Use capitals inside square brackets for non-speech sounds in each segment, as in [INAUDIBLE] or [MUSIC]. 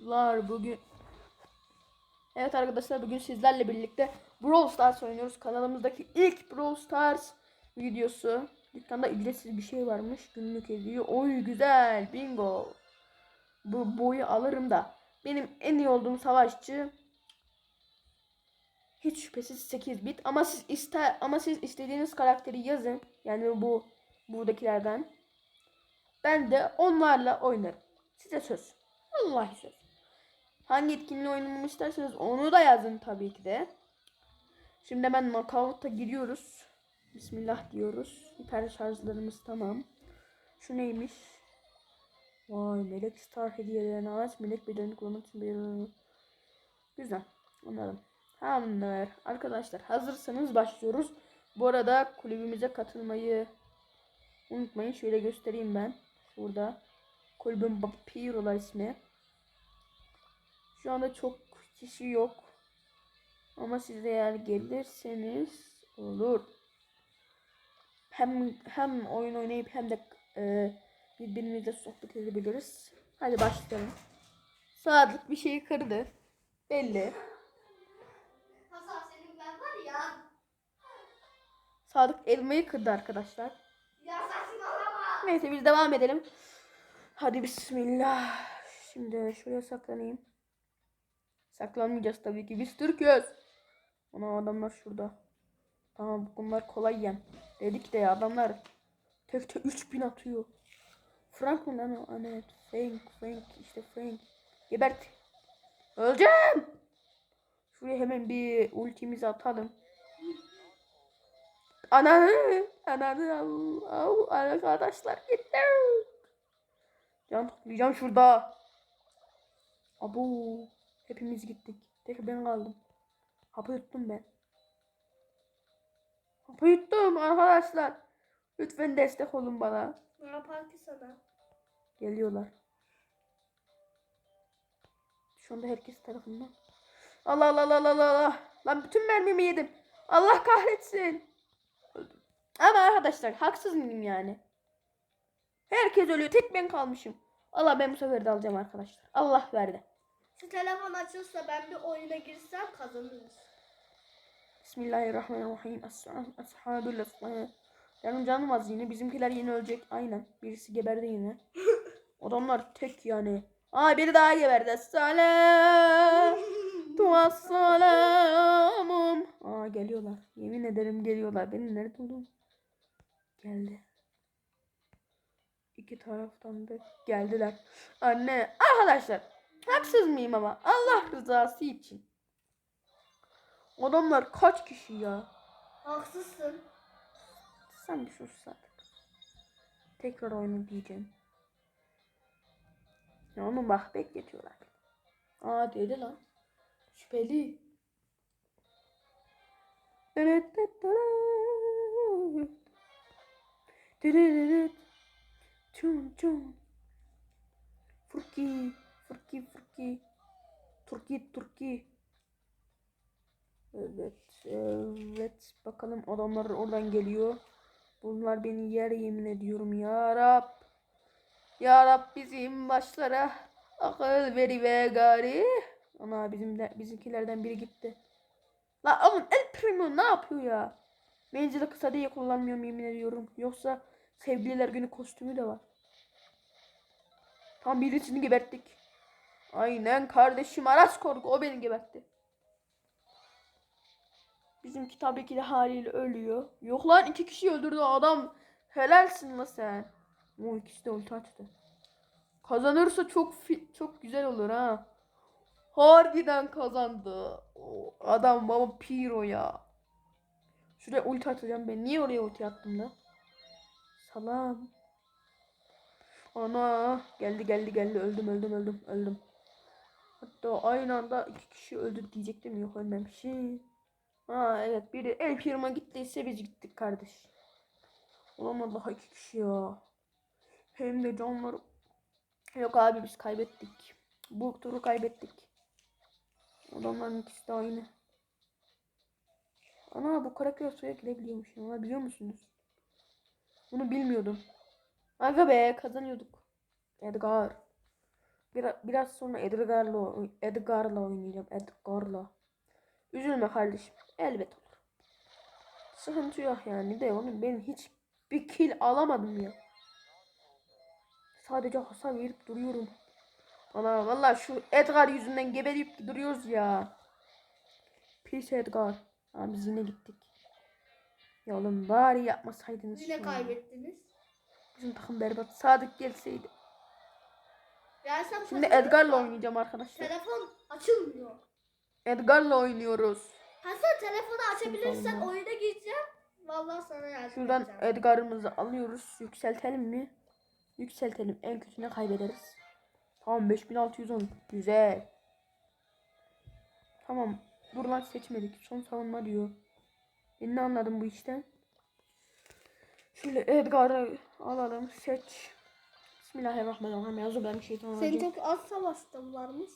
arkadaşlar bugün Evet arkadaşlar bugün sizlerle birlikte Brawl Stars oynuyoruz. Kanalımızdaki ilk Brawl Stars videosu. Dükkanda ücretsiz bir şey varmış. Günlük hediye. Oy güzel. Bingo. Bu boyu alırım da. Benim en iyi olduğum savaşçı hiç şüphesiz 8 bit ama siz iste ama siz istediğiniz karakteri yazın. Yani bu buradakilerden. Ben de onlarla oynarım. Size söz. Vallahi söz. Hangi etkinliği oynamamı isterseniz onu da yazın tabii ki de. Şimdi hemen knockout'a giriyoruz. Bismillah diyoruz. Hiper şarjlarımız tamam. Şu neymiş? Vay melek star hediyelerini aç. Melek bedenini kullanmak için bir... Güzel. Anladım. Tamamdır. Arkadaşlar hazırsanız başlıyoruz. Bu arada kulübümüze katılmayı unutmayın. Şöyle göstereyim ben. Burada. Kulübün Vapirolar ismi. Şu anda çok kişi yok. Ama siz eğer gelirseniz olur. Hem hem oyun oynayıp hem de e, birbirimizle sohbet edebiliriz. Hadi başlayalım. Sadık bir şeyi kırdı. Belli. Hasan senin ben var ya. Sadık elmayı kırdı arkadaşlar. Ya saçmalama. Neyse biz devam edelim. Hadi bismillah. Şimdi şuraya saklanayım. Saklanmayacağız tabii ki. Biz Türk'üz. Ana adamlar şurada. Tamam bunlar kolay yem. Dedik de ya adamlar tekte 3000 atıyor. Frank mı lan o? Evet. Frank, Frank. işte Frank. Gebert. Öleceğim. Şuraya hemen bir ultimizi atalım. Ananı, ananı al, al arkadaşlar gitti. Can toplayacağım şurada. Abu, hepimiz gittik. Tek ben kaldım. Hapı yuttum ben. Hapı yuttum arkadaşlar. Lütfen destek olun bana. Ne yapar ki sana? Geliyorlar. Şu anda herkes tarafından. Allah Allah Allah Allah Allah. Lan bütün mermimi yedim. Allah kahretsin. Ama arkadaşlar haksız mıyım yani? Herkes ölüyor. Tek ben kalmışım. Allah ben bu sefer de alacağım arkadaşlar. Allah verdi. Telefon açılsa ben bir oyuna girsem kazanırız. Bismillahirrahmanirrahim. Ashabul esma. Canım canım az yine. Bizimkiler yine ölecek. Aynen. Birisi geberdi yine. [LAUGHS] Adamlar tek yani. Aa biri daha geberdi. Salam. Tuassalamum. Aa geliyorlar. Yemin ederim geliyorlar. Benim nerede buldum? Geldi. İki taraftan da geldiler. Anne. Arkadaşlar. Haksız mıyım ama? Allah rızası için. Adamlar kaç kişi ya? Haksızsın. Sen bir sus artık. Tekrar oyunu diyeceğim. Ya onu bak bekletiyorlar. Aa dedi lan. Şüpheli. Çun çun. Furki. Furki Furki. Turki Turki. Evet, evet. Bakalım adamlar oradan geliyor. Bunlar beni yer yemin ediyorum ya Rab. Ya Rab bizim başlara akıl veri ve gari. Ana bizim de, bizimkilerden biri gitti. La oğlum El Primo ne yapıyor ya? Menzili kısa diye kullanmıyorum yemin ediyorum. Yoksa sevgililer günü kostümü de var. Tam birisini geberttik. Aynen kardeşim Aras Korku o beni gebertti. Bizimki tabii ki de haliyle ölüyor. Yok lan iki kişi öldürdü adam. Helalsin la sen. O ikisi de ulti açtı. Kazanırsa çok çok güzel olur ha. Harbiden kazandı. O adam baba Piro ya. Şuraya ulti atacağım ben. Niye oraya ulti attım da? Salam. Ana geldi geldi geldi öldüm öldüm öldüm öldüm. Hatta aynı anda iki kişi öldü diyecektim yok ölmemişim. Ha evet biri el firma gittiyse biz gittik kardeş. Olamaz daha iki kişi ya. Hem de canları. Yok abi biz kaybettik. Bu turu kaybettik. Adamların ikisi de aynı. Ana bu karakter suya girebiliyormuş ya biliyor musunuz? Bunu bilmiyordum. Aga be kazanıyorduk. Edgar. Biraz, biraz sonra Edgar'la Edgar'la oynayacağım. Edgar'la. Üzülme kardeşim. Elbet olur. Sıkıntı yok yani de oğlum ben hiç bir kill alamadım ya. Sadece hasar verip duruyorum. Ana valla şu Edgar yüzünden geberip duruyoruz ya. Pis Edgar. Abi biz yine gittik. Ya oğlum bari yapmasaydınız. Yine şunu. kaybettiniz. Bizim takım berbat. Sadık gelseydi. Gelsem Şimdi Edgar'la oynayacağım arkadaşlar. Telefon açılmıyor. Edgar'la oynuyoruz. Hasan telefonu açabilirsen oyuna gireceğim. Vallahi sana yardım Şuradan edeceğim. Edgar'ımızı alıyoruz. Yükseltelim mi? Yükseltelim. En kötü ne kaybederiz? Tamam 5610. Güzel. Tamam. Dur lan seçmedik. Son savunma diyor. Ben ne anladım bu işten? Şöyle Edgar'ı alalım. Seç. Bismillahirrahmanirrahim. Yazı ben şeytan Senin çok az savaştın varmış.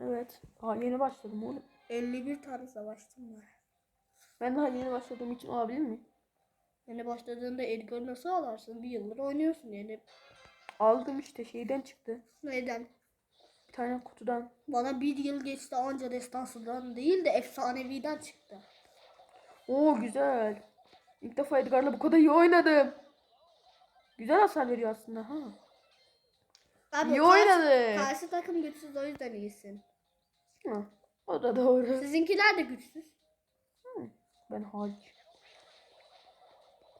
Evet. Daha yeni başladım oğlum. 51 tane savaştım var. Ben daha yeni başladığım için olabilir mi? Yani başladığında Edgar'ı nasıl alarsın? Bir yıldır oynuyorsun yani. Aldım işte şeyden çıktı. Neden? Bir tane kutudan. Bana bir yıl geçti anca destansıdan değil de efsaneviden çıktı. Oo güzel. İlk defa Edgar'la bu kadar iyi oynadım. Güzel hasar veriyor aslında ha. Abi İyi karşı, oynadı. karşı takım güçsüz o yüzden iyisin. Ha, o da doğru. Sizinkiler de güçsüz. Ben hariç.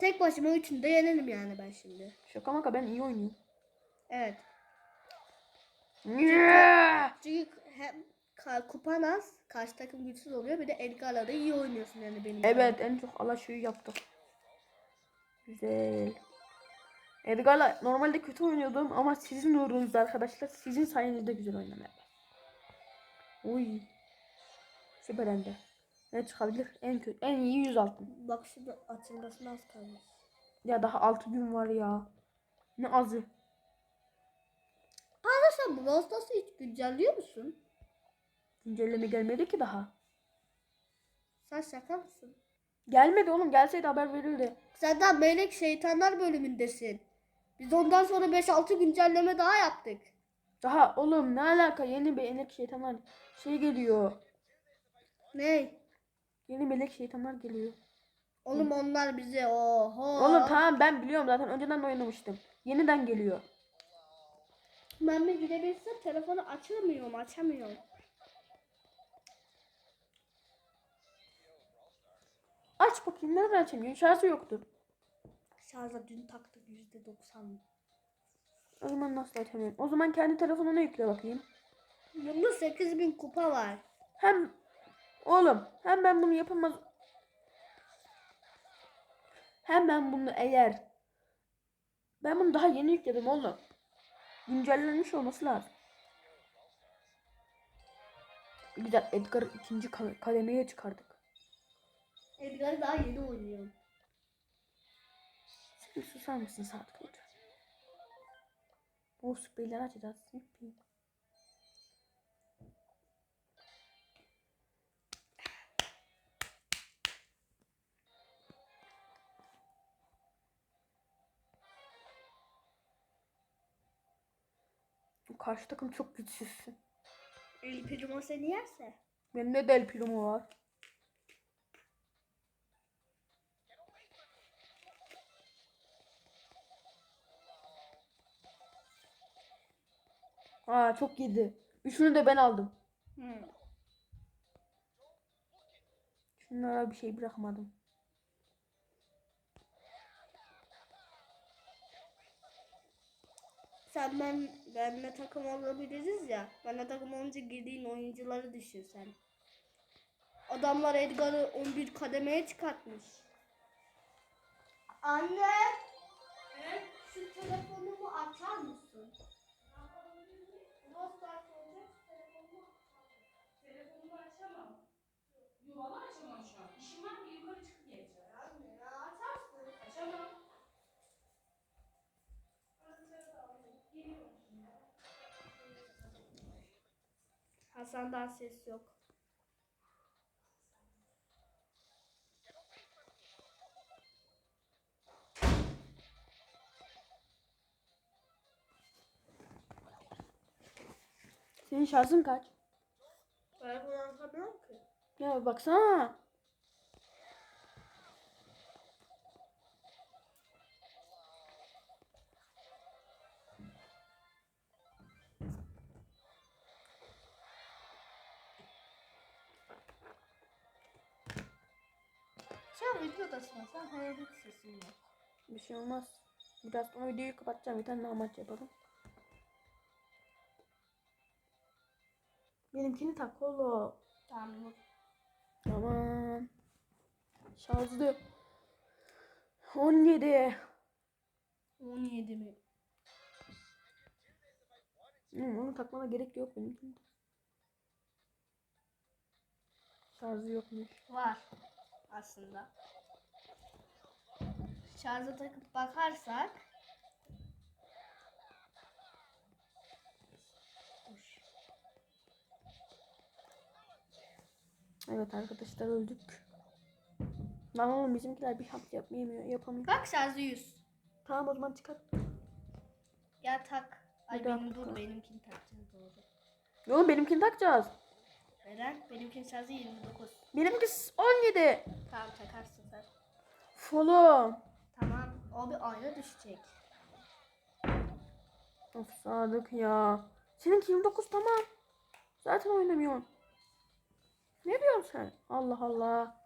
Tek başıma üçünü de yenerim yani ben şimdi. Şaka maka ben iyi oynuyorum. Evet. Yeah! Çünkü hem kupan az, karşı takım güçsüz oluyor. Bir de Edgar'la da iyi oynuyorsun yani benim. Evet en çok alaşıyı yaptık. Güzel. Edgar'la normalde kötü oynuyordum ama sizin uğrunuzda arkadaşlar. Sizin sayenizde güzel oynamaya. Uy. Süper ende. Ne çıkabilir? En kötü. En iyi 100 altın. Bak şimdi açılmasına az kalmış. Ya daha 6 gün var ya. Ne azı. Sen Brawl Stars'ı hiç güncelliyor musun? Güncelleme gelmedi ki daha. Sen şaka mısın? Gelmedi oğlum. Gelseydi haber verirdi. Sen daha Melek Şeytanlar bölümündesin. Biz ondan sonra 5-6 güncelleme daha yaptık. Daha oğlum ne alaka? Yeni melek şeytanlar şey geliyor. Ne? Yeni melek şeytanlar geliyor. Oğlum onlar bize oho. Oğlum tamam ben biliyorum zaten önceden de oynamıştım. Yeniden geliyor. Ben bir girebilsem telefonu açamıyorum açamıyorum. Aç bakayım nereden açamıyorsun? Şarjı yoktu. Şarja dün taktık %90. O zaman nasıl açamıyorum? O zaman kendi telefonuna yükle bakayım. Bunda 8000 kupa var. Hem oğlum hem ben bunu yapamaz. Hem ben bunu eğer ben bunu daha yeni yükledim oğlum. Güncellenmiş olması lazım. Güzel Edgar ikinci ka- kademeye çıkardık. Edgar'ı daha yeni oynuyorum. Sen susar mısın Sadık Hoca? O spreyleri açacağız. Yuppi. Karşı takım çok güçsüzsün. El Primo seni yerse. Bende de El Primo var. Aa çok yedi. Üçünü de ben aldım. Hmm. Şunlara bir şey bırakmadım. Sen ben benle takım olabiliriz ya. Benle takım olunca girdiğin oyuncuları düşün sen. Adamlar Edgar'ı 11 kademeye çıkartmış. Anne. Evet. Şu telefonumu açar mısın? Hasan'dan ses yok. Senin şarjın kaç? Ben bunu anlatamıyorum ki. Ya baksana. Sen videodasın sen hayal hiç sesin yok. Bir şey olmaz. Biraz sonra videoyu kapatacağım. Bir tane daha maç yapalım. Benimkini tak oğlum. Tamam dur. Tamam. Şarjlı. 17. 17 mi? Hmm, onu takmana gerek yok benimkinde. Şarjı yokmuş. Var aslında. Şarja takıp bakarsak. Evet arkadaşlar öldük. Lan oğlum bizimkiler bir halt yapmıyor, yapamıyor. Bak şarjı 100. Tamam o zaman çıkar. Gel tak. Ay benim dur benimkini takacağım doğru. Oğlum benimkini takacağız. Neden? Benimkinin şarjı 29. Benimki 17. Tamam takarsın sen. Follow. Tamam. O bir ayna düşecek. Of Sadık ya. Seninki 29 tamam. Zaten oynamıyorsun. Ne diyorsun sen? Allah Allah.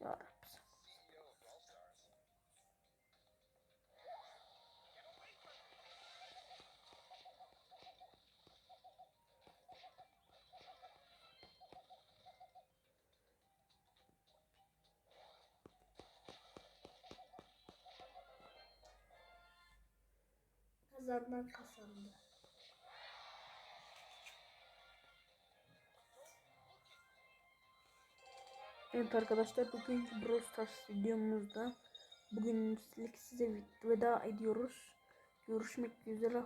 Ya Rabbi. Kazandan kazandı. Evet arkadaşlar bugünkü Brawl Stars videomuzda bugünlük size veda ediyoruz. Görüşmek üzere.